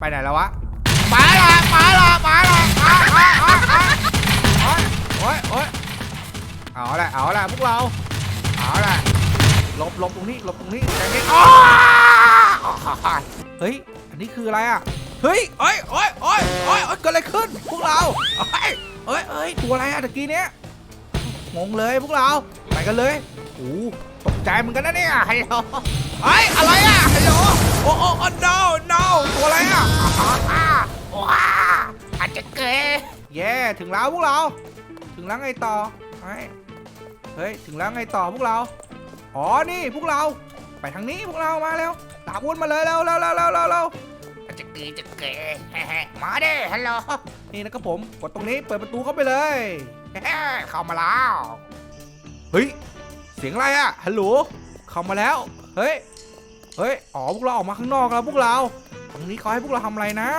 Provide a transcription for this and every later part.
ไปไหนแล้ววะมาละมาละมาละอะอะโอ้ยโอ้ยโอ้ยเอาละเอาละพวกเราเอาละหลบหลบตรงนี้หลบตรงนี้แต่นี้อ้าวเฮ้ยอันนี้คืออะไรอะเฮ้ยเอ้ยโอ้ยโอ้ยโอ้ยโอ้ยเกิดอะไรขึ้นพวกเราเอ้ยเอ้ยเอ้ยตัวอะไรอะตะกี้เนี้ยงงเลยพวกเราไปกันเลยโอ้ตกใจเหมือนกันนะเนี่ยฮัลโลเฮ้ยอะไรอะฮัลโหล โอ้โอ้โอ้ no no ตัวอะไรอะอ้าว้าอาจจะเกยเย่ถึงแล้วพวกเรา ถึงแล้วไงต่อเฮ้ยเฮ้ยถึงแล้วไงต่อพวกเรา อ๋อนี่พวกเรา ไปทางนี้พวกเรามาแล้วตามวนมาเลยเร็วเร็วเร็วเร็วเร็วเร็วอาจจะเกยจะเกยมาเด้ฮัลโหลนี่นะครับผมกดตรงนี้เปิดประตูเข้าไปเลยเข้ามาแล้วเฮ้ยเสียงอะไรอะฮัลโหลเข้ามาแล้ว เฮ้ย เฮ้ย อ๋อ พวกเราออกมาข้างนอกแล้วพวกเรา ตรงนี้เขาให้พวกเราทำอะไรนะ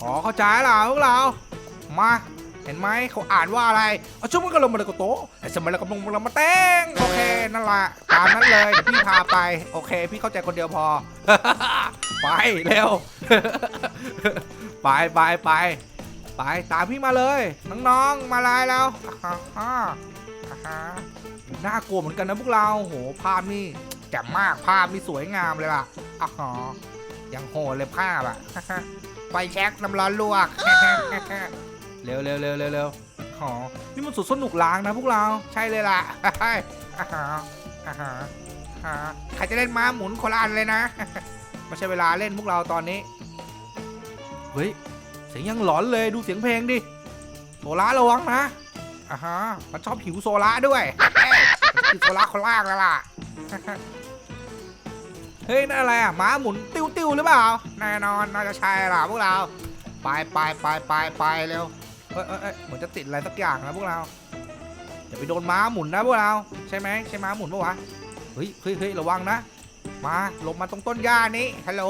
อ๋อ เข้าใจแล้วพวกเรา มา เห็นไหมเขาอ่านว่าอะไร เอาช่วงมันก็ลงมาเลยกโตะไอ้สมัยเรากำลังลงมาเต้งโอเค นั่นแหละ ตามนั้นเลยเดี๋ยวพี่พาไป โอเค พี่เข้าใจคนเดียวพอ ไป เร็ว ไปไปไปไป ตามพี่มาเลย น้องๆ มาลายแล้วอ่าฮะอ่าฮะน่ากลัวเหมือนกันนะพวกเรา โห ภาพนี่ แจ่มมากภาพนี่สวยงามเลยล่ะอ่าฮะยังโหดเลยภาพอะไฟแช็กน้ำร้อนลวกเร็วเร็วเร็วเร็วเร็วอ๋อนี่มันสุดสนุกล้างนะพวกเราใช่เลยล่ะอ่าฮะอ่าฮะอ่าฮะใครจะเล่นม้าหมุนคนละอันเลยนะไม่ใช่เวลาเล่นพวกเราตอนนี้เฮ้ยเสียงยังหลอนเลยดูเสียงเพลงดิโซล่าระวังนะอ่าฮะมันชอบหิวโซล่าด้วยคือโซล่าคนล่างแล้วล่ะ เฮ้ยนั่นอะไรอะม้าหมุนติ้วติ้วหรือเปล่าแน่นอนน่าจะใช่ล่ะพวกเรา ไปไปไปไปไปเร็วเอ้ยเอ้ยเอ้ยเหมือนจะติดอะไรสักอย่างนะพวกเราอย่าไปโดนม้าหมุนนะพวกเรา ใช่ไหมใช่ม้าหมุนปะวะเฮ้ยเฮ้ยเฮ้ยระวังนะ มาลงมาตรงต้นหญ้านี้ฮัลโหล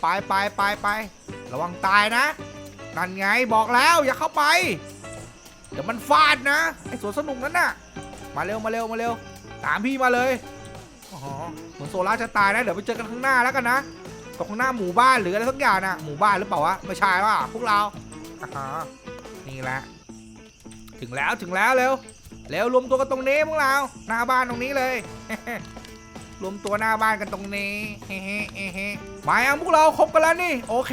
ไปไปไปไประวังตายนะนั่นไงบอกแล้วอย่าเข้าไป เดี๋ยวมันฟาดนะไอ้สวนสนุกนั้นน่ะ มาเร็วมาเร็วมาเร็วตามพี่มาเลย อ๋อเหมือนโซล่าจะตายนะเดี๋ยวไปเจอกันข้างหน้าแล้วกันนะตรงข้างหน้าหมู่บ้านหรืออะไรสักอย่างนะหมู่บ้านหรือเปล่าวะไม่ใช่ว่ะพวกเราอ่าฮะนี่แหละ ถึงแล้วถึงแล้วเร็วเร็วรวมตัวกันตรงนี้พวกเราหน้าบ้านตรงนี้เลยรวมตัวหน้าบ้านกันตรงนี้เฮ้เฮ้เฮ้มายังพวกเราครบกันแล้วนี่ โอเค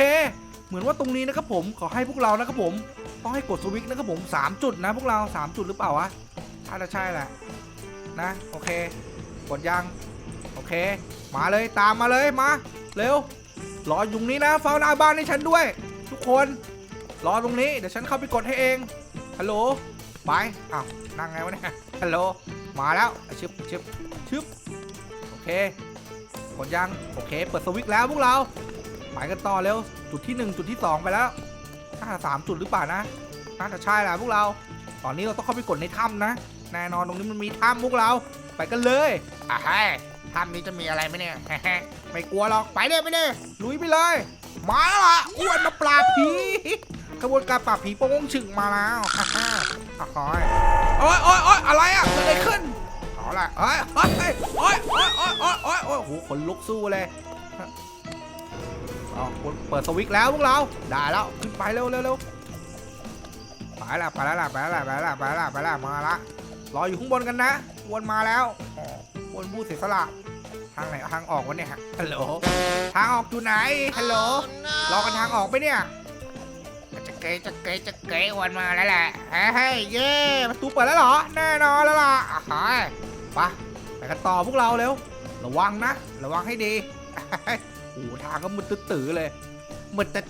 เหมือนว่าตรงนี้นะครับผมขอให้พวกเรานะครับผม ต้องให้กดสวิตช์นะครับผม 3 จุดนะพวกเรา 3 จุดหรือเปล่าวะถ้าจะใช่แหละนะ โอเค กดยัง โอเค มาเลยตามมาเลยมา เร็ว รออยู่นี้นะเฝ้าหน้าบ้านให้ฉันด้วย ทุกคนรอตรงนี้เดี๋ยวฉันเข้าไปกดให้เองฮัลโหลไปอ้าวนั่งไงวะเนี่ยฮัลโหลมาแล้วชึบชึบชึบโอเคกดยังโอเค เปิดสวิตช์แล้วพวกเราไปกันต่อเร็วจุดที่ 1 จุดที่ 2 ไปแล้วน่าจะสามจุดหรือเปล่านะน่าจะใช่แหละพวกเรา ตอนนี้เราต้องเข้าไปกดในถ้ำนะแน่นอนตรงนี้มันมีถ้ำพวกเรา ไปกันเลยอะให้ถ้ำนี้จะมีอะไรไหมเนี่ย ไม่กลัวหรอกไปเลยไปเลยลุยไปเลยมาแล้วล่ะอ้วนมาปราบผีกระบวนการปราบผีโป้งฉึงมาแล้วฮ่าฮ่าอะคอยโอ้ยโอ้ยโอ้ยอะไรอะเกิดอะไรขึ้นเอาละเอ้ยเอ้ยโอ้ยโอ้ยโอ้ยโอ้ยโอ้ยโอ้ยโอ้โหขนลุกสู้เลยเอาเปิดสวิตช์แล้วพวกเราได้แล้วขึ้นไปเร็วเร็วเร็วไปละไปละไปละไปละไปละไปละมาละ รออยู่ข้างบนกันนะวนมาแล้ววนผู้เสียสละทางไหนทางออกวะเนี่ยฮัลโหลทางออกอยู่ไหนฮัลโหลรอกันทางออกไปเนี่ยจะเกยจะเกยจะเกยวนมาแล้วแหละเฮ้ยเย่ประตูเปิดแล้วเหรอแน่นอนแล้วล่ะอะไปไปไปกันต่อพวกเราเร็วระวังนะ ระวังให้ดีโอ้โหทางก็มืดตื้อเลยมืดตื้อ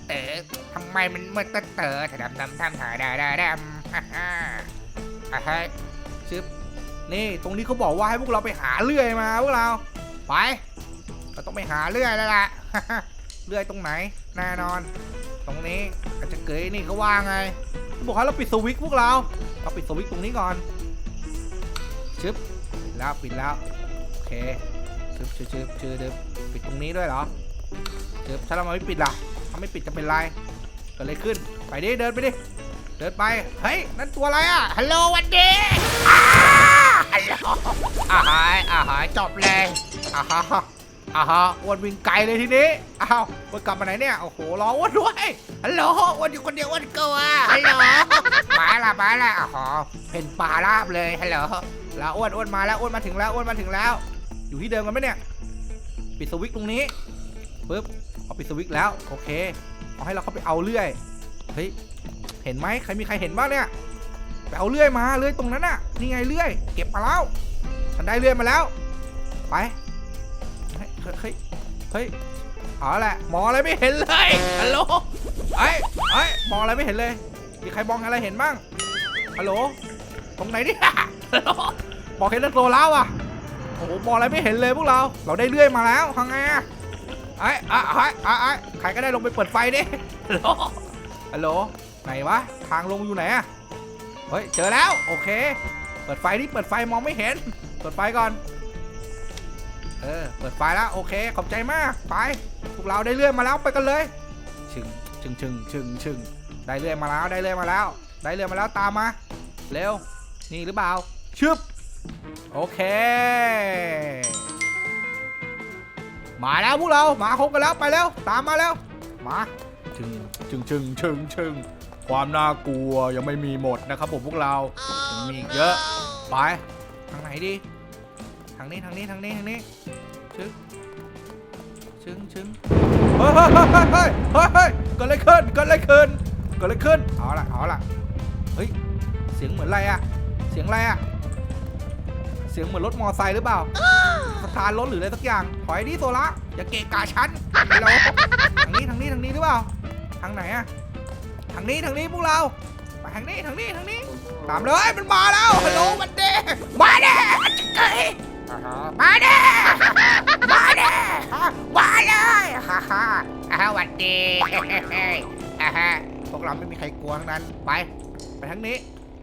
ทำไมมันมืดตื้อๆถดำดำทำถ่ายได้ได้ดำฮ่าฮ่าอะเฮ้ย ชึบนี่ตรงนี้เขาบอกว่าให้พวกเราไปหาเลื่อยมาพวกเราไปเราต้องไปหาเลื่อยแล้วล่ะเลื่อยตรงไหนแน่นอน ตรงนี้อาจจะเกยนี่เขาว่าไงเขาบอกให้เราปิดสวิตช์พวกเราเราปิดสวิตช์ตรงนี้ก่อนชึบแล้วปิดแล้วโอเคชึบชึบชึบชึบชึบปิดตรงนี้ด้วยเหรอชึบถ้าเราไม่ปิดล่ะถ้าไม่ปิดจะเป็นไรเกิดอะไรขึ้นไปดิเดินไปดิ เดินไปเฮ้ยนั่นตัวอะไรอะฮัลโหลวันดีอ้าฮัลโหลอาหายอาหายจบเลยอาฮะอาวอ้วนวิ่งไกลเลยทีนี้อ้าวอ้วนกลับมาไหนเนี่ยโอ้โหรออ้วนด้วยฮัลโหลอ้วนอยู่คนเดียวอ้วนกลัวฮัลโหลมาละมาละอ๋อเป็นป่าราบเลยฮัลโหลแล้วอ้วนอ้วนมาแล้วอ้วนมาถึงแล้วอ้วนมาถึงแล้ว อยู่ที่เดิมกันไหมเนี่ยปิดสวิตช์ตรงนี้ปึ๊บเอาปิดสวิตช์แล้วโอเคเอาให้เราเข้าไปเอาเลื่อยเฮ้ย เห็นไหมใครมีใครเห็นบ้างเนี่ยไปเอาเลื่อยมาเลื่อยตรงนั้นน่ะนี่ไงเลื่อย เก็บมาแล้วฉันได้เลื่อยมาแล้ว ไปเฮ้ยเฮ้ยเฮ้ยเอาแหละมองอะไรไม่เห็นเลยฮัลโหลเอ้ยเอ้มองอะไรไม่เห็นเลยมีใครมองอะไรเห็นบ้างฮัลโหลตรงไหนเนี่ยฮัลโหลมองเห็นแล้วโซล่าว่ะโอ้โหมองอะไรไม่เห็นเลยพวกเรา เราได้เลื่อยมาแล้วทำไงอะไอ้ไอ้ไอ้ไอ้ไอ้ใครก็ได้ลงไปเปิดไฟดิฮัลโหลฮัลโหล ไหนวะ ทางลงอยู่ไหนอะเฮ้ย เจอแล้ว โอเค เปิดไฟดิเปิดไฟมองไม่เห็น เปิดไฟก่อน เออ เปิดไฟแล้ว โอเค ขอบใจมาก ไป พวกเราได้เลื่อยมาแล้ว ไปกันเลย ชึงชึงชึงชึงชึงได้เลื่อยมาแล้ว ได้เลื่อยมาแล้ว ได้เลื่อยมาแล้ว ตามมา เร็ว นี่หรือเปล่า ชึบ โอเค มาแล้วพวกเรา มาคบกันแล้ว ไปแล้ว ตามมาแล้ว มาชึงชึงชึงชึงชึง ความน่ากลัวยังไม่มีหมดนะครับผมพวกเรายังมีอีกเยอะ ไป ทางไหนดี ทางนี้ทางนี้ทางนี้ทางนี้ ชึ้งชึ้งชึ้งเฮ้ยเฮ้ยเฮ้ยเฮ้ยเฮ้ยเกิดอะไรขึ้นเกิดอะไรขึ้นเกิดอะไรขึ้น เอาละเอาละเฮ้ย เสียงเหมือนอะไรอะเสียงอะไรอะเสียงเหมือนรถมอไซค์หรือเปล่าสตาร์ทรถหรืออะไรสักอย่าง ถอยดิโซละอย่าเกะกะฉันฮัลโหลทางนี้ทางนี้ทางนี้หรือเปล่า ทางไหนอะ ทางนี้ทางนี้พวกเราไปทางนี้ทางนี้ทางนี้ตามเลยมันมาแล้วฮัลโหลมันเด้มาเด้มันจะเกยมาเด้มาเด้มาเลยฮ่าฮ่าอ่าหวัดดีอ่าฮะพวกเราไม่มีใครกลัวทั้งนั้นไปไปทั้งนี้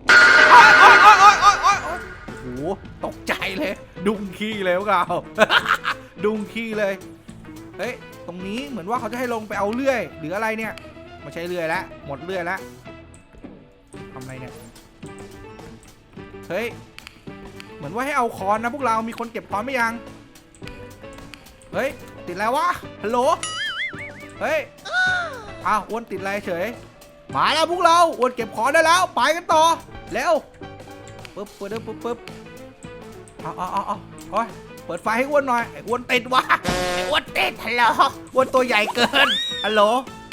โอ๊ยโอ๊ยโอ๊ยโอ๊ยโอ๊ยโอ๊ยโอ๊ยโอ้โหตกใจเลย ดุงขี้เลยพวกเราดุงขี้เลยเฮ้ยตรงนี้เหมือนว่าเขาจะให้ลงไปเอาเลื่อย หรืออะไรเนี่ย ไม่ใช่เลื่อยแล้วหมดเลื่อยแล้วทำไรเนี่ย เฮ้ย เหมือนว่าให้เอาคอนนะพวกเรามีคนเก็บคอนไหมยัง เฮ้ย ติดแล้ววะ ฮัลโหล เฮ้ย อ้าวอ้วนติดอะไรเฉย มาแล้วพวกเราอ้วนเก็บคอนได้แล้ว ไปกันต่อ เร็วปึ๊บปึ๊บปึ๊บปึ๊บเอาเอาเอาเอาโอ้ยเปิดไฟให้อ้วนหน่อยไอ้อ้วนติดวะไอ้อ้วนติดฮัลโหลอ้วนตัวใหญ่เกินฮัลโหล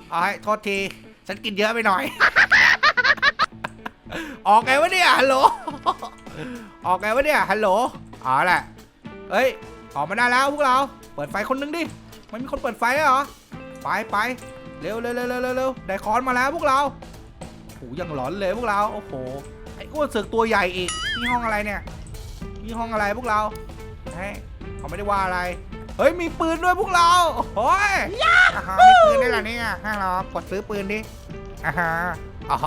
เอาให้โทษที ฉันกินเยอะไปหน่อย ออกไงวะเนี่ย ฮัลโหล ออกไงวะเนี่ย ฮัลโหลอ๋อแหละเอ้ย ออกมาได้แล้วพวกเรา เปิดไฟคนนึงดิ มันมีคนเปิดไฟเหรอ ไปไปเร็วเร็วเร็วเร็วเร็วเร็วได้คอนมาแล้วพวกเราโอ้ยังหลอนเลยพวกเรา โอ้โห ไอ้อ้วนเสือกตัวใหญ่อีกนี่ห้องอะไรเนี่ยนี่ห้องอะไรพวกเราเฮ้ยเขาไม่ได้ว่าอะไร เฮ้ย มีปืนด้วยพวกเราโอ้ยอ่าฮะมีปืนด้วยเหรอเนี่ยให้เรากดซื้อปืนดิอ่าฮะอ๋อ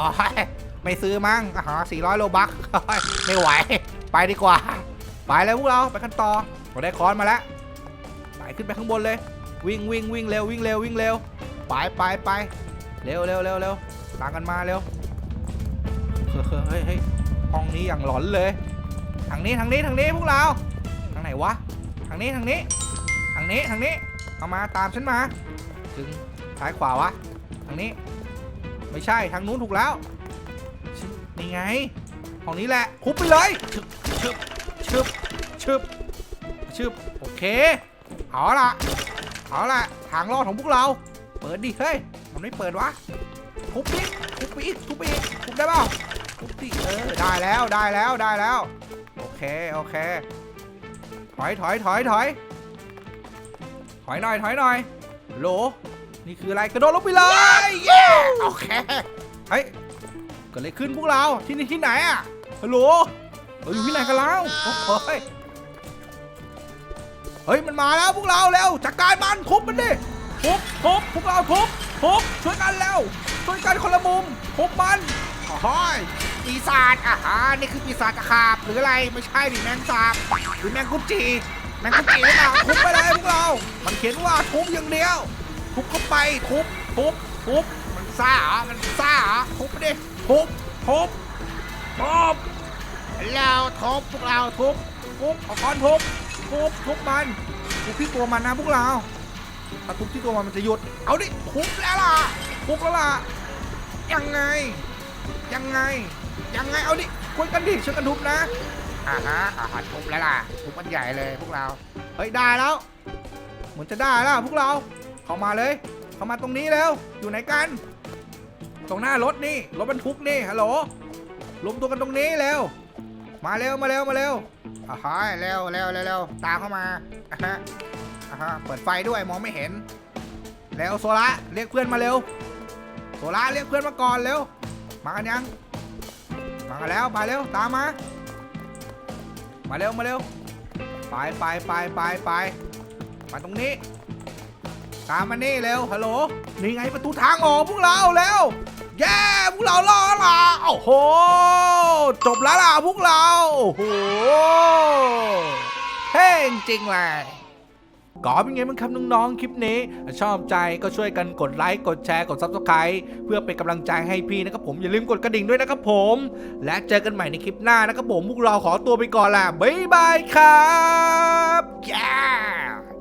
ไม่ซื้อมั้งอ่าฮะสี่ร้อยโลบักไม่ไหว ไปดีกว่า ไปเลยพวกเราไปกันต่อเราได้คอนมาแล้วไปขึ้นไปข้างบนเลย วิ่งวิ่งวิ่งเร็ววิ่งเร็ววิ่งเร็วไปไปไปเร็วเร็วเร็วเร็วตามกันมาเร็วเฮ้ยเฮ้ยห้องนี้อย่างหลอนเลย ทางนี้ทางนี้ทางนี้พวกเรา ทางไหนวะ ทางนี้ทางนี้ทาง นี้ทางนี้ เอามาตามฉันมา ถึงซ้ายขวาวะ ทางนี้ ไม่ใช่ทางนู้นถูกแล้วนี่ไงห้องนี้แหละคุบไปเลยชึบชึบชึบชึบชึบโอเคเอาละเอาละทางรอดของพวกเรา เปิดดิเฮ้ยมันไม่เปิดวะทุบดิทุบปอีกทุบปอีกทุบได้เปล่าทุบดิเออได้แล้วได้แล้วได้แล้ว โอเคโอเค ถอยถอยถอยถอย อยหน่อยถอยหน่อยโหลนี่คืออะไรกระโดดลงไปเลยเย้โอเคเฮ้ยเกิดอะไรขึ้นพวกเราที่นี่ที่ไหนอะฮัลโหลเราอยู่ที่ไหนกันแล้วโอ้โหยเฮ้ยมันมาแล้วพวกเราเร็วจัดการมันทุบมันดิทุบทุบพวกเราทุบทุบช่วยกันแล้วช่วยกันคนละมุมทุบมันโอ้ยปีศาจอาหารนี่คือปีศาจตะขาบหรืออะไรไม่ใช่ดิแมงสาบหรือแมงกุจี แมงกุจีหรือเปล่าทุบไปเลยพวกเรา มันเขียนว่าทุบอย่างเดียว ทุบเข้าไปทุบทุบทุบมันซ่าเหรอมันซ่าเหรอทุบไปดิทุบทุบทุบเราทุบพวกเราทุบทุบเอาค้อนทุบทุบทุบมันทุบที่ตัวมันนะพวกเราถ้าทุบที่ตัวมันมันจะหยุด เอาดิทุบแล้วล่ะทุบแล้วล่ะยังไง ยังไง ยังไงเอาดิคุยกันดิช่วยกันทุบนะ อ่าฮะอ่าฮะทุบแล้วล่ะทุบมันใหญ่เลยพวกเรา เฮ้ยได้แล้ว เหมือนจะได้แล้วพวกเรา เข้ามาเลย เข้ามาตรงนี้แล้ว อยู่ไหนกัน ตรงหน้ารถนี่ รถบรรทุกนี่ ฮัลโหลรวมตัวกันตรงนี้เร็ว มาเร็ว มาเร็ว มาเร็วอ่าฮะเร็วเร็วเร็วเร็วตามเข้ามาอ่าฮะอ่าฮะ เปิดไฟด้วยมองไม่เห็น เร็วโซล่าเรียกเพื่อนมาเร็ว โซล่าเรียกเพื่อนมาก่อนเร็ว มากันยัง มากันแล้วไปเร็ว ตามมา มาเร็วมาเร็วไปไปไปไปไปมาตรงนี้ ตามมานี่เร็วฮัลโหลนี่ไงประตูทางออกพวกเราเร็วแย่พวกเรารอละโอ้โหจบแล้วล่ะพวกเราโอ้โหเฮ้จริงเลย ก็เป็นไงบ้างครับน้องๆคลิปนี้ ชอบใจก็ช่วยกันกดไลค์กดแชร์กด s u b สไครต์เพื่อเป็นกำลังใจให้พี่นะครับผมอย่าลืมกดกระดิ่งด้วยนะครับผม และเจอกันใหม่ในคลิปหน้านะครับผมพวกเราขอตัวไปก่อนละบ๊ายบายครับ yeah